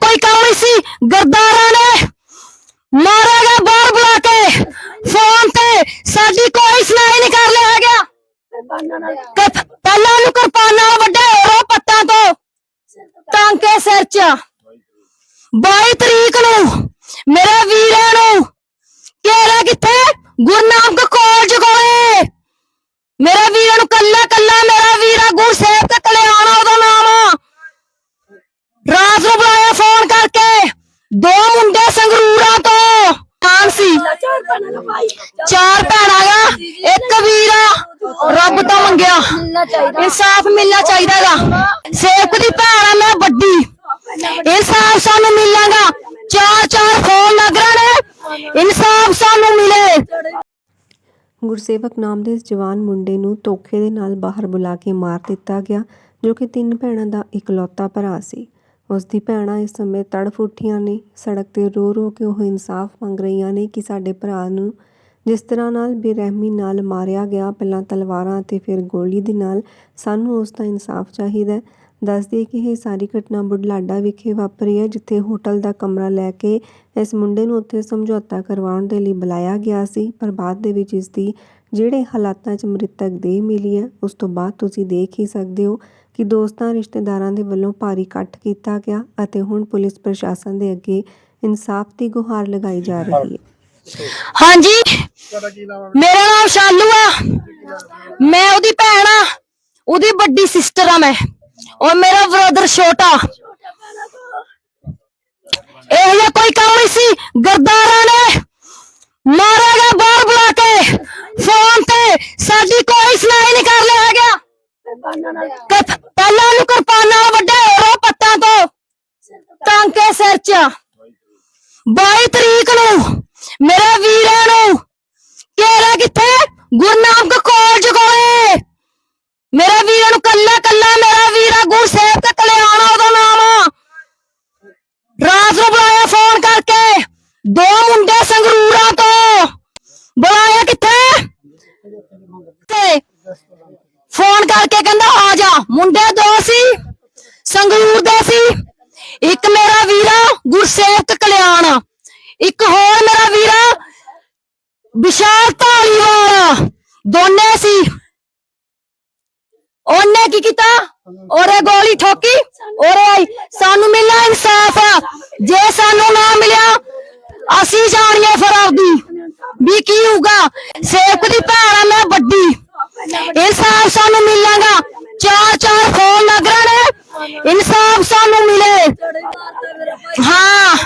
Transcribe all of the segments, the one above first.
ਕੋਈ ਕਾਲੀ ਸੀ ਗਰਦਾਰਾਂ ਨੇ ਮਾਰੇਗਾ ਬਾਹਰ ਬੁਲਾ ਕੇ ਫੋਨ ਤੇ ਸਾਡੀ ਕੋਈ ਸੁਣਾਈ ਨਹੀਂ ਕਰ ਲਿਆ ਗਿਆ ਕਿ ਪਹਿਲਾਂ ਨੂੰ ਕਿਰਪਾਨਾਂ ਨਾਲ ਵੱਡੇ ਹੋਰੋ ਪੱਤਾਂ ਤੋਂ ਟਾਂਕੇ ਸਿਰ 'ਚ 22 ਤਰੀਕ ਨੂੰ ਮੇਰੇ ਵੀਰਾਂ ਨੂੰ ਕਿਹੜਾ ਕਿੱਥੇ ਗੁਰਨਾਮ ਕਾਲਜ ਕੋਲੇ ਮੇਰੇ ਵੀਰਾਂ ਨੂੰ ਕੱਲਾ ਕੱਲਾ ਮੇਰਾ ਵੀਰਾ ਗੁਰਸੇਵ ਦੋ ਮੁੰਡੇ ਸੰਗਰੂਰਾਂ ਤੋਂ। ਆਨ ਸੀ। ਚਾਰ ਭੈਣਾਂ ਗਾ ਇੱਕ ਵੀਰਾ ਰੱਬ ਤੋਂ ਮੰਗਿਆ। ਇਨਸਾਫ ਮਿਲਣਾ ਚਾਹੀਦਾਗਾ ਸੇਵਕ ਦੀ ਭੈਣ ਆ, ਮੈਂ ਵੱਡੀ। ਇਨਸਾਫ ਸਾਨੂੰ ਮਿਲਾਂਗਾ। ਚਾਰ ਚਾਰ ਫੋਨ ਲੱਗ ਰਹੇ ਨੇ। ਇਨਸਾਫ ਸਾਨੂੰ ਮਿਲੇ। ਗੁਰਸੇਵਕ ਨਾਮ ਦੇ ਇਸ ਜਵਾਨ ਮੁੰਡੇ ਨੂੰ ਧੋਖੇ ਦੇ ਨਾਲ ਬਾਹਰ ਬੁਲਾ ਕੇ ਮਾਰ ਦਿੱਤਾ ਗਿਆ, ਜੋ ਕਿ ਤਿੰਨ ਭੈਣਾਂ ਦਾ ਇਕਲੌਤਾ ਭਰਾ ਸੀ। ਉਸ ਦੀ ਭੈਣਾਂ ਇਸ ਸਮੇਂ ਤੜਫ ਉੱਠੀਆਂ ਨੇ। ਸੜਕ ਤੇ ਰੋ ਰੋ ਕੇ ਉਹ ਇਨਸਾਫ ਮੰਗ ਰਹੀਆਂ ਨੇ ਕਿ ਸਾਡੇ ਭਰਾ ਨੂੰ ਜਿਸ ਤਰ੍ਹਾਂ ਨਾਲ ਬੇਰਹਿਮੀ ਨਾਲ ਮਾਰਿਆ ਗਿਆ, ਪਹਿਲਾਂ ਤਲਵਾਰਾਂ ਅਤੇ ਫਿਰ ਗੋਲੀ ਦੇ ਨਾਲ ਸਾਨੂੰ ਉਸ ਦਾ ਇਨਸਾਫ ਚਾਹੀਦਾ ਹੈ। ਦੱਸ ਦਈਏ ਕਿ ਇਹ ਸਾਰੀ ਘਟਨਾ ਬੁਢਲਾਡਾ ਵਿਖੇ ਵਾਪਰੀ ਹੈ, ਜਿੱਥੇ ਹੋਟਲ ਦਾ ਕਮਰਾ ਲੈ ਕੇ ਇਸ ਮੁੰਡੇ ਨੂੰ ਉੱਥੇ ਸਮਝੌਤਾ ਕਰਵਾਉਣ ਦੇ ਲਈ ਬੁਲਾਇਆ ਗਿਆ ਸੀ, ਪਰ ਬਾਅਦ ਦੇ ਵਿੱਚ ਇਸ ਦੀ ਜਿਹੜੇ ਹਾਲਾਤਾਂ 'ਚ ਮ੍ਰਿਤਕ ਦੇਹ ਮਿਲੀ ਹੈ, ਉਸ ਤੋਂ ਬਾਅਦ ਤੁਸੀਂ ਦੇਖ ਹੀ ਸਕਦੇ ਹੋ ਕਿ ਦੋਸਤਾਂ ਰਿਸ਼ਤੇਦਾਰਾਂ ਦੇ ਵੱਲੋਂ ਭਾਰੀ ਇਕੱਠ ਕੀਤਾ ਗਿਆ ਅਤੇ ਹੁਣ ਪੁਲਿਸ ਪ੍ਰਸ਼ਾਸਨ ਦੇ ਅੱਗੇ ਇਨਸਾਫ ਦੀ ਗੁਹਾਰ ਲਗਾਈ ਜਾ ਰਹੀ ਹੈ। ਹਾਂਜੀ। ਮੇਰਾ ਨਾਮ ਸ਼ਾਲੂ ਆ। ਮੈਂ ਉਹਦੀ ਭੈਣ ਆ। ਉਹਦੀ ਵੱਡੀ ਸਿਸਟਰ ਆ ਮੈਂ। ਔਰ ਮੇਰਾ ਬ੍ਰਦਰ ਛੋਟਾ। ਇਹ ਜਿਹਾ ਕੋਈ ਕੰਮ ਨਹੀਂ ਸੀ। ਗਰਦਾਰਾਂ ਨੇ ਮਾਰੇਗਾ ਬਾਹਰ ਬੁਲਾ ਕੇ। ਫੋਨ ਤੇ ਸਾਡੀ ਕੋਈ ਸੁਣਾਈ ਨਹੀਂ ਕਰ ਲਿਆ ਗਿਆ ਕਿ ਪਹਿਲਾਂ ਨੂੰ ਕਿਰਪਾਨਾਂ ਨਾਲ ਵੱਡੇ ਹੋਰੋ ਪੱਤਾਂ ਤੋਂ। ਟਾਂਕੇ ਸਿਰ 'ਚ। 22 ਤਰੀਕ ਨੂੰ ਮੇਰੇ ਵੀਰਾਂ ਨੂੰ ਕਿਹੜਾ ਕਿੱਥੇ? ਗੁਰਨਾਮ ਕਾਲਜ ਕੋਲੇ। ਮੇਰੇ ਵੀਰਾਂ ਨੂੰ ਕੱਲਾ ਕੱਲਾ ਮੇਰਾ ਵੀਰਾ ਗੁਰਸੇਵ ਤੇ ਕਲਿਆਣਾ ਉਹਦਾ ਨਾਮ। ਆ ਰਾਤ ਨੂੰ ਬੁਲਾਇਆ ਫੋਨ ਕਰਕੇ। ਦੋ ਮੁੰਡੇ ਸੰਗਰੂਰਾਂ ਤੋਂ। ਬੁਲਾਇਆ ਕਿੱਥੇ? ਕਰਕੇ ਕਹਿੰਦਾ, ਆ ਜਾ। ਮੁੰਡੇ ਦੋ ਸੀ, ਸੰਗਰੂਰ ਦੇ ਸੀ। ਇੱਕ ਮੇਰਾ ਵੀਰਾ ਗੁਰਸੇਵਕ ਕਲਿਆਣ, ਇੱਕ ਹੋਰ ਮੇਰਾ ਵੀਰਾ ਵਿਸ਼ਾਲ ਢਾਲੀਵਾਲ ਦੋਨੇ ਸੀ। ਉਹਨੇ ਕੀ ਕੀਤਾ? ਉਹਰੇ ਗੋਲੀ ਠੋਕੀ। ਉਹਰੇ ਆਈ, ਸਾਨੂੰ ਮਿਲਣਾ ਇਨਸਾਫ। ਜੇ ਸਾਨੂੰ ਨਾ ਮਿਲਿਆ, ਅਸੀਂ ਜਾਣੀਏ ਫਿਰ ਆਪਦੀ ਵੀ ਕੀ ਹੋਊਗਾ। ਸੇਵਕ ਦੀ ਭੈਣ ਆ, ਮੈਂ ਵੱਡੀ। ਇਨਸਾਫ ਸਾਨੂੰ ਮਿਲਾਂਗਾ ਚਾਰ ਚਾਰ ਫੋਨ ਲੱਗ ਰਹੇ ਨੇ ਇਨਸਾਫ ਸਾਨੂੰ ਮਿਲੇ ਹਾਂ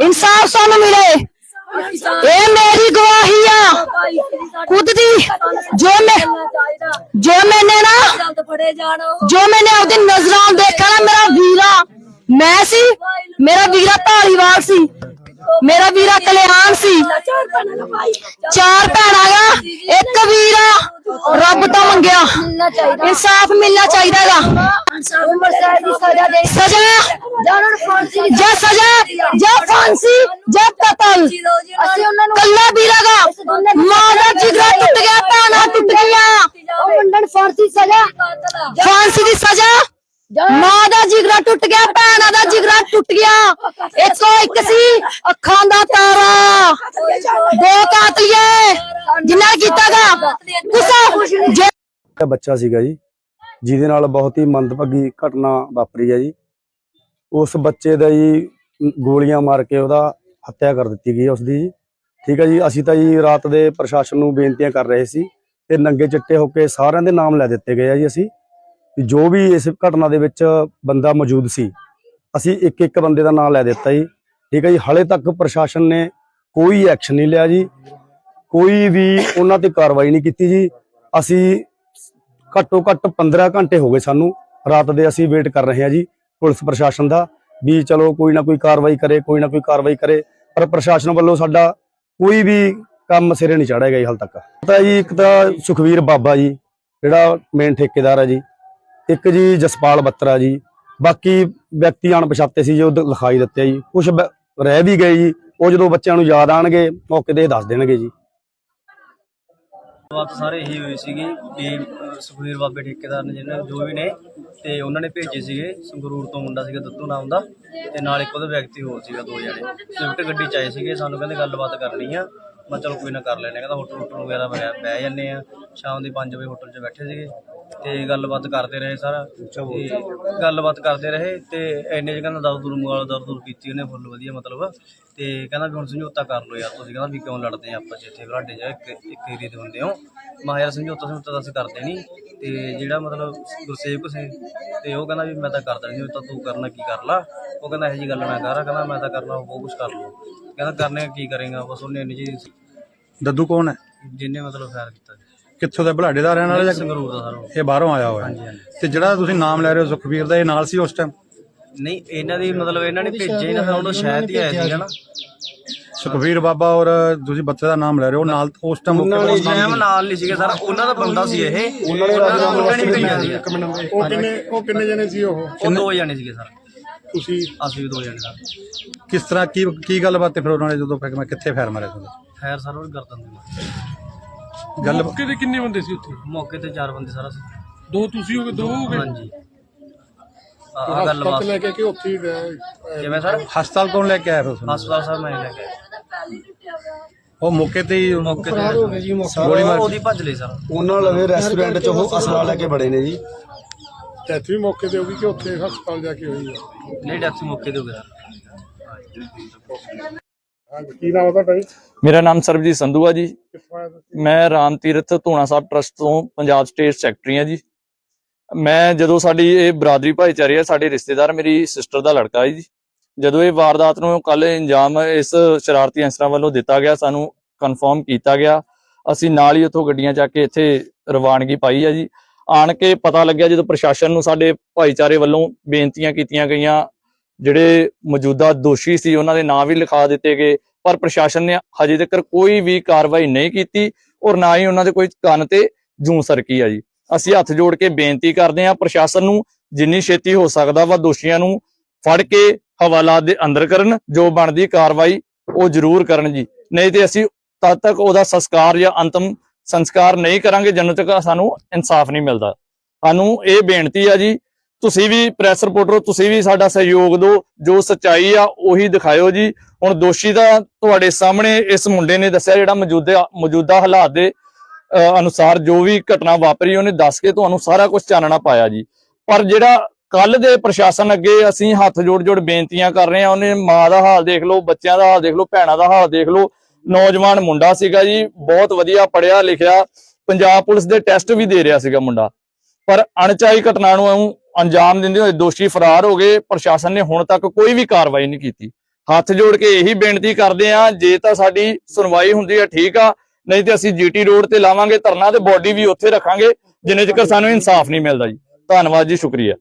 ਇਨਸਾਫ ਸਾਨੂੰ ਮਿਲੇ ਇਹ ਮੇਰੀ ਗਵਾਹੀ ਆ ਖੁਦ ਦੀ ਜੋ ਮੈਂ ਜੋ ਮੈਨੇ ਨਾ ਜੋ ਮੈਨੇ ਉਹਦੀ ਨਜ਼ਰਾਂ ਦੇਖਿਆ ਨਾ ਮੇਰਾ ਵੀਰਾ ਮੈਂ ਸੀ ਮੇਰਾ ਵੀਰਾ ਢਾਲੀਵਾਲ ਸੀ ਮੇਰਾ ਵੀਰਾ ਕਲਿਆਣ ਸੀ ਚਾਰ ਭੈਣਾਂ ਗਾ ਇੱਕ ਵੀਰਾ ਰੱਬ ਤੋਂ ਮੰਗਿਆ। ਇਨਸਾਫ ਮਿਲਣਾ ਚਾਹੀਦਾਗਾ ਸਜ਼ਾ ਜਾਂ ਸਜ਼ਾ ਜਾਂ ਫਾਂਸੀ ਜਾਂ ਕਤਲ। ਅਸੀਂ ਉਹਨਾਂ ਨੂੰ ਕੱਲਾ ਵੀਰਾ ਗਾ ਮਾਂ ਦਾ ਜਿਗਰਾ ਟੁੱਟ ਗਿਆ ਭੈਣਾਂ ਟੁੱਟ ਗਈਆਂ ਉਹ ਮੁੰਡਨ ਫਾਂਸੀ ਸਜ਼ਾ। ਫਾਂਸੀ ਦੀ ਸਜ਼ਾ। ਮਾਂ ਦਾ ਜਿਗਰਾ ਟੁੱਟ ਗਿਆ ਭੈਣਾਂ ਦਾ ਜਿਗਰਾ ਟੁੱਟ ਗਿਆ। ਇੱਕੋ ਇੱਕ ਸੀ ਅੱਖਾਂ ਦਾ ਤਾਰਾ। ਦੋ ਕਾਤਲੀਏ। ਜਿਨ੍ਹਾਂ ਨੇ। ਕੀਤਾਗਾ ਦਾ ਬੱਚਾ ਸੀਗਾ ਜੀ ਜਿਹਦੇ ਨਾਲ ਬਹੁਤ ਹੀ ਮੰਦਭਾਗੀ ਘਟਨਾ ਵਾਪਰੀ ਹੈ ਜੀ। ਉਸ ਬੱਚੇ ਦਾ ਜੀ ਗੋਲੀਆਂ ਮਾਰ ਕੇ ਉਹਦਾ ਹੱਤਿਆ ਕਰ ਦਿੱਤੀ ਗਈ ਉਸ ਦੀ ਜੀ। ਠੀਕ ਹੈ ਜੀ ਅਸੀਂ ਤਾਂ ਜੀ ਰਾਤ ਦੇ ਪ੍ਰਸ਼ਾਸਨ ਨੂੰ ਬੇਨਤੀਆਂ ਕਰ ਰਹੇ ਸੀ ਤੇ ਨੰਗੇ ਚਿੱਟੇ ਹੋ ਕੇ ਸਾਰਿਆਂ ਦੇ ਨਾਮ ਲੈ ਦਿੱਤੇ ਗਏ ਆ ਜੀ ਅਸੀਂ। ਵੀ ਜੋ ਵੀ ਇਸ ਘਟਨਾ ਦੇ ਵਿੱਚ ਬੰਦਾ ਮੌਜੂਦ ਸੀ, ਅਸੀਂ ਇੱਕ ਇੱਕ ਬੰਦੇ ਦਾ ਨਾਮ ਲੈ ਦਿੱਤਾ ਜੀ। ਠੀਕ ਹੈ ਜੀ, ਹਲੇ ਤੱਕ ਪ੍ਰਸ਼ਾਸਨ ਨੇ ਕੋਈ ਐਕਸ਼ਨ ਨਹੀਂ ਲਿਆ ਜੀ। ਕੋਈ ਵੀ ਉਹਨਾਂ ਤੇ ਕਾਰਵਾਈ ਨਹੀਂ ਕੀਤੀ ਜੀ। ਅਸੀਂ ਘੱਟੋ ਘੱਟ 15 ਘੰਟੇ ਹੋ ਗਏ ਸਾਨੂੰ, ਰਾਤ ਦੇ ਅਸੀਂ ਵੇਟ ਕਰ ਰਹੇ ਹਾਂ ਜੀ ਪੁਲਿਸ ਪ੍ਰਸ਼ਾਸਨ ਦਾ, ਵੀ ਚਲੋ ਕੋਈ ਨਾ ਕੋਈ ਕਾਰਵਾਈ ਕਰੇ, ਕੋਈ ਨਾ ਕੋਈ ਕਾਰਵਾਈ ਕਰੇ। ਪਰ ਪ੍ਰਸ਼ਾਸਨ ਵੱਲੋਂ ਸਾਡਾ ਕੋਈ ਵੀ ਕੰਮ ਸਿਰੇ ਨਹੀਂ ਚੜਿਆ ਗਿਆ ਜੀ ਹਾਲ ਤੱਕ। ਪਤਾ ਜੀ, ਇੱਕ ਤਾਂ ਸੁਖਵੀਰ ਬਾਬਾ ਜੀ, ਜਿਹੜਾ ਮੇਨ ਠੇਕੇਦਾਰ ਹੈ ਜੀ। ਇੱਕ ਜੀ ਜਸਪਾਲ ਬੱਤਰਾ ਜੀ ਬਾਕੀ ਵਿਅਕਤੀ ਅਣਪਛਾਤੇ ਸੀ ਜੋ ਲਿਖਾਈ ਦਿੱਤੇ ਜੀ। ਕੁਝ ਰਹਿ ਵੀ ਗਏ ਜੀ ਉਹ ਜਦੋਂ ਬੱਚਿਆਂ ਨੂੰ ਯਾਦ ਆਣਗੇ ਮੌਕੇ ਤੇ ਦੱਸ ਦੇਣਗੇ ਜੀ। ਬਾਤ ਸਾਰੇ ਇਹੀ ਹੋਈ ਸੀਗੀ ਕਿ ਅਹ, ਬਾਬੇ ਠੇਕੇਦਾਰ ਨੇ ਜਿਹਨੇ ਜੋ ਵੀ ਨੇ ਤੇ ਉਹਨਾਂ ਨੇ ਭੇਜੇ ਸੀਗੇ। ਸੰਗਰੂਰ ਤੋਂ ਮੁੰਡਾ ਸੀਗਾ ਦੱਤੂ ਨਾਮ ਦਾ ਤੇ ਨਾਲ ਇੱਕ ਉਹਦਾ ਵਿਅਕਤੀ ਹੋਰ ਸੀਗਾ ਦੋ ਜਣੇ। ਸਵਿਫਟ ਗੱਡੀ ਚ ਆਏ ਸੀਗੇ ਸਾਨੂੰ ਕਹਿੰਦੇ ਗੱਲਬਾਤ ਕਰਨੀ ਆ। ਮੈਂ ਚਲੋ ਕੋਈ ਨਾ ਕਰ ਲੈਣੇ ਕਹਿੰਦਾ ਹੋਟਲ ਹੋਟਲ ਵਗੈਰਾ ਬਹਿ ਬਹਿ ਜੰਨੇ ਆ। ਸ਼ਾਮ ਦੇ 5 ਵਜੇ ਹੋਟਲ 'ਚ ਬੈਠੇ ਸੀਗੇ। ਤੇ ਗੱਲਬਾਤ ਕਰਦੇ ਰਹੇ ਸਾਰਾ। ਤੇ ਗੱਲਬਾਤ ਕਰਦੇ ਰਹੇ ਤੇ ਐਨੇ ਚ ਕਹਿੰਦਾ ਦਰਦ ਦੁਰ ਮੰਗਾਲ ਦਰਦ ਦੁਰ ਕੀਤੀ ਉਹਨੇ ਫੁੱਲ ਵਧੀਆ ਮਤਲਬ। ਤੇ ਕਹਿੰਦਾ ਵੀ ਹੁਣ ਸਮਝੌਤਾ ਕਰ ਲਓ ਯਾਰ ਤੁਸੀਂ ਕਹਿੰਦਾ ਵੀ ਕਿਉਂ ਲੜਦੇ ਆ ਆਪਾਂ 'ਚ ਇੱਥੇ ਬਲਾਡੇ ਜਾ ਇੱਕ ਇੱਕ ਏਰੀਏ ਦੇ ਹੁੰਦੇ ਹੋ। ਮੈਂ ਯਾਰ ਸਮਝੌਤਾ ਸਮਝੌਤਾ ਅਸੀਂ ਕਰਦੇ ਨਹੀਂ ਤੇ ਜਿਹੜਾ ਮਤਲਬ ਗੁਰਸੇਵਕ ਸੀ ਤੇ ਉਹ ਕਹਿੰਦਾ ਵੀ ਮੈਂ ਤਾਂ ਕਰਦਾ ਨਹੀਂ ਤਾਂ ਤੂੰ ਕਰਨਾ ਕੀ ਕਰ ਲਾ। ਉਹ ਕਹਿੰਦਾ ਇਹੋ ਜੀ ਗੱਲ ਨਾ ਕਰ ਕਹਿੰਦਾ ਮੈਂ ਤਾਂ ਕਰਨਾ ਉਹ ਕੁਝ ਕਰ ਲਓ ਕਹਿੰਦਾ ਕਰਨੇ ਕੀ ਕਰੇਗਾ ਬਸ ਉਹਨੇ ਇੰਨੀ ਜੀ ਦੱਦੂ ਕੌਣ ਹੈ? ਜਿੰਨੇ ਮਤਲਬ ਫੈਰ ਕੀਤਾ। ਕਿੱਥੋਂ ਦਾ ਬੁਲਾਡੇ ਦਾ ਰਹਿਣ ਵਾਲਾ ਜਾਂ ਸੰਗਰੂਰ ਦਾ ਸਾਰਾ। ਇਹ ਬਾਹਰੋਂ ਆਇਆ ਹੋਇਆ। ਹੈ? ਤੇ ਜਿਹੜਾ ਤੁਸੀਂ ਨਾਮ ਲੈ ਰਹੇ ਹੋ ਸੁਖਵੀਰ ਦਾ ਇਹ ਨਾਲ ਸੀ ਉਸ ਟਾਈਮ ਨਹੀਂ ਇਹਨਾਂ ਦੀ ਮਤਲਬ ਇਹਨਾਂ ਨੇ ਭੇਜੇ ਨਾ ਉਹਨਾਂ ਸ਼ਾਇਦ ਹੀ ਆਇਆ ਸੀਗਾ ਨਾ। ਸੁਖਵੀਰ ਬਾਬਾ ਔਰ ਤੁਸੀਂ ਬੱਚੇ ਦਾ ਨਾਮ ਲੈ ਰਹੇ ਹੋ ਨਾਲ ਉਸ ਟਾਈਮ ਉਸ ਟਾਈਮ ਨਾਲ ਨਹੀਂ ਸੀਗੇ ਸਰ ਉਹਨਾਂ ਦਾ ਬੰਦਾ ਸੀ ਇਹ। ਉਹਨਾਂ ਨਹੀਂ ਭੇਜਿਆ ਸੀਗਾ। ਉਹ ਕਿੰਨੇ ਉਹ ਕਿੰਨੇ ਜਣੇ ਸੀ ਉਹ? ਉਹ ਦੋ ਜਣੇ ਸੀਗੇ ਸਰ। ਤੁਸੀਂ? ਅਸੀਂ ਵੀ ਦੋ ਜਣੇ ਸਰ। ਕਿਸ ਤਰ੍ਹਾਂ ਕੀ ਕੀ ਗੱਲਬਾਤ ਤੇ ਫਿਰ ਉਹਨਾਂ ਨੇ ਜਦੋਂ ਕਿ ਮੈਂ ਕਿੱਥੇ ਫੈਰ ਮਾਰਿਆ ਤੁਹਾਨੂੰ ਖੈਰ ਸਰ ਉਹ ਗਰਦਨ ਦੇ ਗੱਲ ਮੌਕੇ ਤੇ ਕਿੰਨੇ ਬੰਦੇ ਸੀ ਉੱਥੇ? ਮੌਕੇ ਤੇ ਚਾਰ ਬੰਦੇ ਸਾਰਾ ਸੀ। ਦੋ ਤੁਸੀਂ ਹੋ ਗਏ ਦੋ ਹੋ ਗਏ ਹਾਂਜੀ। ਆ ਗੱਲ ਬਾਤ ਲੈ ਕੇ ਕਿ ਉੱਥੇ ਹੀ ਗਏ? ਕਿਵੇਂ ਸਰ? ਹਸਪਤਾਲ ਕੌਣ ਲੈ ਕੇ ਆਇਆ ਫਿਰ ਉਸ ਨੂੰ ਹਸਪਤਾਲ ਸਾਹਿਬ ਮੈਂ ਲੈ ਕੇ ਆਇਆ। ਉਹ ਮੌਕੇ ਤੇ ਹੀ ਮੌਕੇ ਤੇ ਗੋਲੀ ਮਾਰ ਉਹਦੀ ਭੱਜ ਲਈ ਸਰ। ਉਹਨਾਂ ਲਵੇ ਰੈਸਟੋਰੈਂਟ 'ਚ ਉਹ ਅਸਲਾ ਲੈ ਕੇ ਬੜੇ ਨੇ ਜੀ। ਡੈਥ ਵੀ ਮੌਕੇ ਤੇ ਹੋ ਗਈ ਕਿ ਉੱਥੇ ਹਸਪਤਾਲ ਜਾ ਕੇ ਹੋਈ ਹੈ ਨਹੀਂ ਡੈਥ ਮੌਕੇ ਤੇ ਹੋ ਗਿਆ ਹਾਂਜੀ ਕੀ ਨਾਮ ਹੈ ਤੁਹਾਡਾ ਜੀ? ਮੇਰਾ ਨਾਮ ਸਰਬਜੀਤ ਸੰਧੂ ਆ ਜੀ। ਮੈਂ ਰਾਮ ਤੀਰਥ ਧੂਣਾ ਸਾਹਿਬ ਟਰਸਟ ਤੋਂ ਪੰਜਾਬ ਸਟੇਟ ਸੈਕਟਰੀ ਆ ਜੀ। ਮੈਂ ਜਦੋਂ ਸਾਡੀ ਇਹ ਬਰਾਦਰੀ ਭਾਈਚਾਰੇ ਆ ਸਾਡੇ ਰਿਸ਼ਤੇਦਾਰ ਮੇਰੀ ਸਿਸਟਰ ਦਾ ਲੜਕਾ ਹੈ ਜੀ। ਜਦੋਂ ਇਹ ਵਾਰਦਾਤ ਨੂੰ ਕੱਲ ਇੰਜਾਮ ਇਸ ਸ਼ਰਾਰਤੀ ਅਨਸਰਾਂ ਵੱਲੋਂ ਦਿੱਤਾ ਗਿਆ ਸਾਨੂੰ ਕਨਫਰਮ ਕੀਤਾ ਗਿਆ। ਅਸੀਂ ਨਾਲ ਹੀ ਉੱਥੋਂ ਗੱਡੀਆਂ ਚੱਕ ਕੇ ਇੱਥੇ ਰਵਾਨਗੀ ਪਾਈ ਆ ਜੀ। ਆਣ ਕੇ ਪਤਾ ਲੱਗਿਆ ਜਦੋਂ ਪ੍ਰਸ਼ਾਸਨ ਨੂੰ ਸਾਡੇ ਭਾਈਚਾਰੇ ਵੱਲੋਂ ਬੇਨਤੀਆਂ ਕੀਤੀਆਂ ਗਈਆਂ ਜਿਹੜੇ ਮੌਜੂਦਾ ਦੋਸ਼ੀ ਸੀ ਉਹਨਾਂ ਦੇ ਨਾਂ ਵੀ ਲਿਖਾ ਦਿੱਤੇ ਗਏ। ਪਰ ਪ੍ਰਸ਼ਾਸਨ ਨੇ ਹਜੇ ਤੱਕ ਕੋਈ ਵੀ ਕਾਰਵਾਈ ਨਹੀਂ ਕੀਤੀ ਔਰ ਨਾ ਹੀ ਉਹਨਾਂ ਦੇ ਕੋਈ ਕੰਨ ਤੇ ਜੂੰ ਸਰਕੀ ਆ ਜੀ। ਅਸੀਂ ਹੱਥ ਜੋੜ ਕੇ ਬੇਨਤੀ ਕਰਦੇ ਹਾਂ ਪ੍ਰਸ਼ਾਸਨ ਨੂੰ ਜਿੰਨੀ ਛੇਤੀ ਹੋ ਸਕਦਾ ਵਾ ਦੋਸ਼ੀਆਂ ਨੂੰ ਫੜ ਕੇ ਹਵਾਲਾਤ ਦੇ ਅੰਦਰ ਕਰਨ, ਜੋ ਬਣਦੀ ਕਾਰਵਾਈ ਉਹ ਜ਼ਰੂਰ ਕਰਨ ਜੀ। ਨਹੀਂ ਤੇ ਅਸੀਂ ਤਦ ਤੱਕ ਉਹਦਾ ਸੰਸਕਾਰ ਜਾਂ ਅੰਤਮ ਸੰਸਕਾਰ ਨਹੀਂ ਕਰਾਂਗੇ, ਜਦੋਂ ਤੱਕ ਸਾਨੂੰ ਇਨਸਾਫ ਨਹੀਂ ਮਿਲਦਾ। ਸਾਨੂੰ ਇਹ ਬੇਨਤੀ ਆ ਜੀ ਤੁਸੀਂ ਵੀ ਪ੍ਰੈਸ ਰਿਪੋਰਟਰ ਤੁਸੀਂ ਵੀ ਸਾਡਾ ਸਹਿਯੋਗ ਦਿਓ, ਜੋ ਸੱਚਾਈ ਆ, ਉਹੀ ਦਿਖਾਇਓ ਜੀ। ਹੁਣ ਦੋਸ਼ੀ ਦਾ ਤੁਹਾਡੇ ਸਾਹਮਣੇ ਇਸ ਮੁੰਡੇ ਨੇ ਦੱਸਿਆ, ਜਿਹੜਾ ਮੌਜੂਦਾ ਮੌਜੂਦਾ ਹਾਲਾਤ ਦੇ ਅਨੁਸਾਰ ਜੋ ਵੀ ਘਟਨਾ ਵਾਪਰੀ, ਉਹਨੇ ਦੱਸ ਕੇ ਤੁਹਾਨੂੰ ਸਾਰਾ ਕੁਝ ਚਾਨਣਾ ਪਾਇਆ ਜੀ। ਪਰ ਜਿਹੜਾ ਕੱਲ ਦੇ ਪ੍ਰਸ਼ਾਸਨ ਅੱਗੇ ਅਸੀਂ ਹੱਥ ਜੋੜ ਜੋੜ ਬੇਨਤੀਆਂ ਕਰ ਰਹੇ ਹਾਂ, ਉਹਨੇ ਮਾਂ ਦਾ ਹਾਲ ਦੇਖ ਲਓ, ਬੱਚਿਆਂ ਦਾ ਹਾਲ ਦੇਖ ਲਓ, ਭੈਣਾਂ ਦਾ ਹਾਲ ਦੇਖ ਲਓ। ਨੌਜਵਾਨ ਮੁੰਡਾ ਸੀਗਾ ਜੀ, ਬਹੁਤ ਵਧੀਆ ਪੜਿਆ ਲਿਖਿਆ, ਪੰਜਾਬ ਪੁਲਿਸ ਦੇ ਟੈਸਟ ਵੀ ਦੇ ਰਿਹਾ ਸੀਗਾ ਮੁੰਡਾ। ਪਰ ਅਣਚਾਹੀ ਘਟਨਾ ਨੂੰ ਅੰਜਾਮ ਦਿੰਦੇ ਹੋਏ ਦੋਸ਼ੀ ਫਰਾਰ ਹੋ ਗਏ। ਪ੍ਰਸ਼ਾਸਨ ਨੇ ਹੁਣ ਤੱਕ ਕੋਈ ਵੀ ਕਾਰਵਾਈ ਨਹੀਂ ਕੀਤੀ। ਹੱਥ ਜੋੜ ਕੇ ਇਹੀ ਬੇਨਤੀ ਕਰਦੇ ਆ ਜੇ ਤਾਂ ਸਾਡੀ ਸੁਣਵਾਈ ਹੁੰਦੀ ਹੈ ਠੀਕ ਆ। ਨਹੀਂ ਤੇ ਅਸੀਂ ਜੀਟੀ ਰੋਡ ਤੇ ਲਾਵਾਂਗੇ ਧਰਨਾ ਤੇ ਬੋਡੀ ਵੀ ਉੱਥੇ ਰੱਖਾਂਗੇ ਜਿੰਨੇ ਚਿਰ ਸਾਨੂੰ ਇਨਸਾਫ ਨਹੀਂ ਮਿਲਦਾ ਜੀ। ਧੰਨਵਾਦ ਜੀ ਸ਼ੁਕਰੀਆ।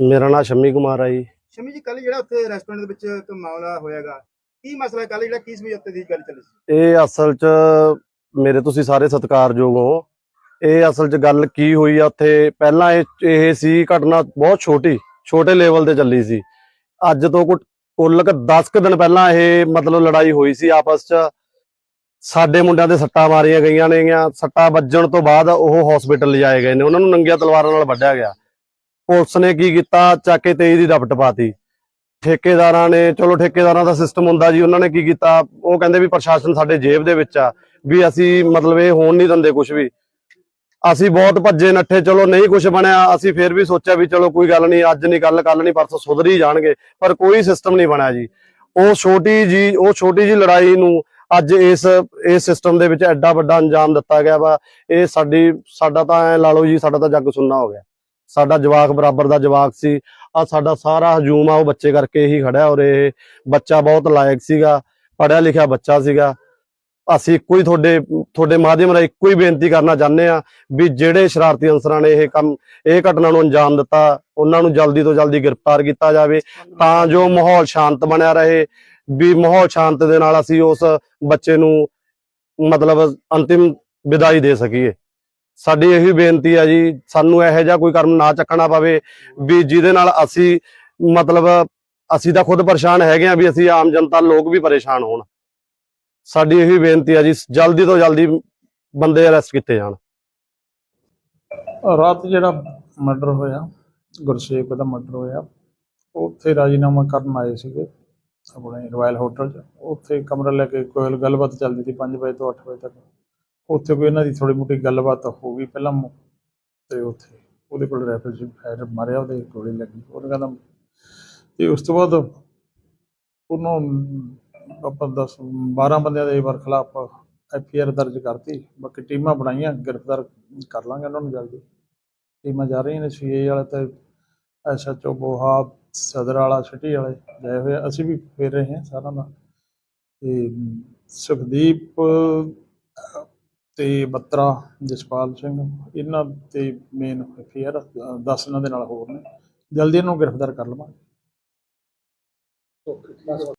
ਮੇਰਾ ਨਾਮ ਸ਼ੰਮੀ ਕੁਮਾਰ ਆ ਜੀ। ਸ਼ਮੀ ਜੀ ਕੱਲ ਜਿਹੜਾ ਉੱਥੇ ਰੈਸਟੋਰੈਂਟ ਦੇ ਵਿੱਚ ਇੱਕ ਮਾਮਲਾ ਹੋਇਆਗਾ ਕੀ ਮਸਲਾ ਕੱਲ ਜਿਹੜਾ ਕਿਸ ਸਮਝੌਤੇ ਦੀ ਗੱਲ ਚੱਲੀ ਸੀ? ਇਹ ਅਸਲ 'ਚ ਮੇਰੇ ਤੁਸੀਂ ਸਾਰੇ ਸਤਿਕਾਰਯੋਗ ਹੋ। ਇਹ ਅਸਲ 'ਚ ਗੱਲ ਕੀ ਹੋਈ ਆ ਉੱਥੇ? ਪਹਿਲਾਂ ਇਹ ਇਹ ਸੀ ਘਟਨਾ ਬਹੁਤ ਛੋਟੀ, ਛੋਟੇ ਲੈਵਲ ਤੇ ਚੱਲੀ ਸੀ। ਅੱਜ ਤੋਂ ਕੁੱਲ ਕ 10 ਕੁ ਦਿਨ ਪਹਿਲਾਂ ਇਹ ਮਤਲਬ ਲੜਾਈ ਹੋਈ ਸੀ ਆਪਸ 'ਚ। ਸਾਡੇ ਮੁੰਡਿਆਂ ਦੇ ਸੱਟਾਂ ਮਾਰੀਆਂ ਗਈਆਂ ਨੇਗੀਆਂ। ਸੱਟਾਂ ਵੱਜਣ ਤੋਂ ਬਾਅਦ ਉਹ ਹਸਪੀਟਲ ਲਿਜਾਏ ਗਏ ਨੇ। ਉਹਨਾਂ ਨੂੰ ਨੰਗੀਆਂ ਤਲਵਾਰਾਂ ਨਾਲ ਵੱਢਿਆ ਗਿਆ। ਪੁਲਿਸ ਨੇ ਕੀ ਕੀਤਾ? ਚੱਕ ਕੇ 23 ਦੀ ਰਪਟ ਪਾਤੀ। ਠੇਕੇਦਾਰਾਂ ਨੇ, ਚਲੋ ਠੇਕੇਦਾਰਾਂ ਦਾ ਸਿਸਟਮ ਹੁੰਦਾ ਜੀ, ਉਹਨਾਂ ਨੇ ਕੀ ਕੀਤਾ? ਉਹ ਕਹਿੰਦੇ ਵੀ ਪ੍ਰਸ਼ਾਸਨ ਸਾਡੇ ਜੇਬ ਦੇ ਵਿੱਚ ਆ। ਵੀ ਅਸੀਂ ਮਤਲਬ ਇਹ ਹੋਣ ਨਹੀਂ ਦਿੰਦੇ ਕੁਝ ਵੀ। ਅਸੀਂ ਬਹੁਤ ਭੱਜੇ ਨੱਠੇ, ਚਲੋ ਨਹੀਂ ਕੁਝ ਬਣਿਆ, ਅਸੀਂ ਫੇਰ ਵੀ ਸੋਚਿਆ ਵੀ ਚਲੋ ਕੋਈ ਗੱਲ ਨਹੀਂ, ਅੱਜ ਨਹੀਂ ਕੱਲ ਕੱਲ ਨਹੀਂ, ਪਰਸੋਂ ਸੁਧਰ ਹੀ ਜਾਣਗੇ, ਪਰ ਕੋਈ ਸਿਸਟਮ ਨਹੀਂ ਬਣਿਆ ਜੀ। ਉਹ ਛੋਟੀ ਜੀ, ਉਹ ਛੋਟੀ ਜੀ ਲੜਾਈ ਨੂੰ ਅੱਜ ਇਸ ਇਸ ਸਿਸਟਮ ਦੇ ਵਿੱਚ ਐਡਾ ਵੱਡਾ ਅੰਜਾਮ ਦਿੱਤਾ ਗਿਆ ਵਾ, ਇਹ ਸਾਡੀ, ਸਾਡਾ ਤਾਂ ਐ ਲਾ ਲਓ ਜੀ, ਸਾਡਾ ਤਾਂ ਜੱਗ ਸੁੰਨਾ ਹੋ ਗਿਆ। ਸਾਡਾ ਜਵਾਕ ਬਰਾਬਰ ਦਾ ਜਵਾਕ ਸੀ ਆ ਸਾਡਾ ਸਾਰਾ ਹਜੂਮ ਆ, ਉਹ ਬੱਚੇ ਕਰਕੇ ਹੀ ਖੜਿਆ ਔਰ ਇਹ ਬੱਚਾ ਬਹੁਤ ਲਾਇਕ ਸੀਗਾ ਪੜਿਆ ਲਿਖਿਆ ਬੱਚਾ ਸੀਗਾ। ਅਸੀਂ ਇੱਕੋ ਹੀ ਤੁਹਾਡੇ ਤੁਹਾਡੇ ਮਾਧਿਅਮ ਰਾਹੀਂ ਇੱਕੋ ਹੀ ਬੇਨਤੀ ਕਰਨਾ ਚਾਹੁੰਦੇ ਆ ਵੀ ਜਿਹੜੇ ਸ਼ਰਾਰਤੀ ਅਨਸਰਾਂ ਨੇ ਇਹ ਕੰਮ, ਇਹ ਘਟਨਾ ਨੂੰ ਅੰਜਾਮ ਦਿੱਤਾ, ਉਹਨਾਂ ਨੂੰ ਜਲਦੀ ਤੋਂ ਜਲਦੀ ਗ੍ਰਿਫਤਾਰ ਕੀਤਾ ਜਾਵੇ ਤਾਂ ਜੋ ਮਾਹੌਲ ਸ਼ਾਂਤ ਬਣਿਆ ਰਹੇ, ਵੀ ਮਾਹੌਲ ਸ਼ਾਂਤ ਦੇ ਨਾਲ ਅਸੀਂ ਉਸ ਬੱਚੇ ਨੂੰ ਮਤਲਬ ਅੰਤਿਮ ਵਿਦਾਈ ਦੇ ਸਕੀਏ। ਸਾਡੀ ਇਹੀ ਬੇਨਤੀ ਆ ਜੀ, ਸਾਨੂੰ ਇਹੋ ਜਿਹਾ ਕੋਈ ਕਰਮ ਨਾ ਚੱਕਣਾ ਪਵੇ ਵੀ ਜਿਹਦੇ ਨਾਲ ਅਸੀਂ ਮਤਲਬ ਅਸੀਂ ਤਾਂ ਖੁਦ ਪਰੇਸ਼ਾਨ ਹੈਗੇ ਆ ਵੀ ਅਸੀਂ ਆਮ ਜਨਤਾ ਲੋਕ ਵੀ ਪਰੇਸ਼ਾਨ ਹੋਣ। ਸਾਡੀ ਇਹੀ ਬੇਨਤੀ ਆ ਜੀ, ਜਲਦੀ ਤੋਂ ਜਲਦੀ ਬੰਦੇ ਅਰੈਸਟ ਕੀਤੇ ਜਾਣ। ਰਾਤ ਜਿਹੜਾ ਮਰਡਰ ਹੋਇਆ, ਗੁਰਸੇਵਕ ਦਾ ਮਰਡਰ ਹੋਇਆ, ਉੱਥੇ ਰਾਜੀਨਾਮਾ ਕਰਨ ਆਏ ਸੀਗੇ, ਆਪਣੇ ਰਾਇਲ ਹੋਟਲ 'ਚ। ਉੱਥੇ ਕਮਰਾ ਲੈ ਕੇ ਕੋਈ ਗੱਲਬਾਤ ਚੱਲਦੀ ਸੀ 5 ਵਜੇ ਤੋਂ 8 ਵਜੇ ਤੱਕ। ਉੱਥੇ ਕੋਈ ਇਹਨਾਂ ਦੀ ਥੋੜੀ ਮੋਟੀ ਗੱਲਬਾਤ ਹੋ ਗਈ ਪਹਿਲਾਂ ਤੇ ਉੱਥੇ ਉਹਦੇ ਕੋਲ ਰਾਈਫਲ ਸੀ ਫਾਇਰ ਮਾਰਿਆ, ਉਹਦੇ ਗੋਲੀ ਲੱਗੀ। ਉਹਨੇ ਕਹਿੰਦਾ, ਤੇ ਉਸ ਤੋਂ ਬਾਅਦ ਉਹਨੂੰ ਆਪਾਂ 10 12 ਬੰਦਿਆਂ ਦੇ ਵਰ ਐਫ ਆਰ ਦਰਜ ਕਰਤੀ। ਬਾਕੀ ਟੀਮਾਂ ਬਣਾਈਆਂ, ਗ੍ਰਿਫਤਾਰ ਕਰ ਲਾਂਗੇ ਉਹਨਾਂ ਨੂੰ ਜਲਦੀ। ਟੀਮਾਂ ਜਾ ਰਹੀਆਂ ਨੇ ਸੀਏ ਵਾਲੇ ਤੇ ਐਸਐਚਓ ਬੋਹਾ ਸਦਰ ਵਾਲਾ, ਸਿਟੀ ਵਾਲੇ ਗਏ ਹੋਏ ਅਸੀਂ ਵੀ ਫੇਰ ਰਹੇ ਹਾਂ ਸਾਰਿਆਂ ਦਾ ਤੇ ਸੁਖਦੀਪ ਤੇ ਬੱਤਰਾ, ਜਸਪਾਲ ਸਿੰਘ, ਇਹਨਾਂ ਤੇ ਮੇਨ ਫੇਰ 10 ਇਹਨਾਂ ਦੇ ਨਾਲ ਹੋਰ ਨੇ। ਜਲਦੀ ਇਹਨੂੰ ਗ੍ਰਿਫਤਾਰ ਕਰ ਲਵਾਂਗੇ।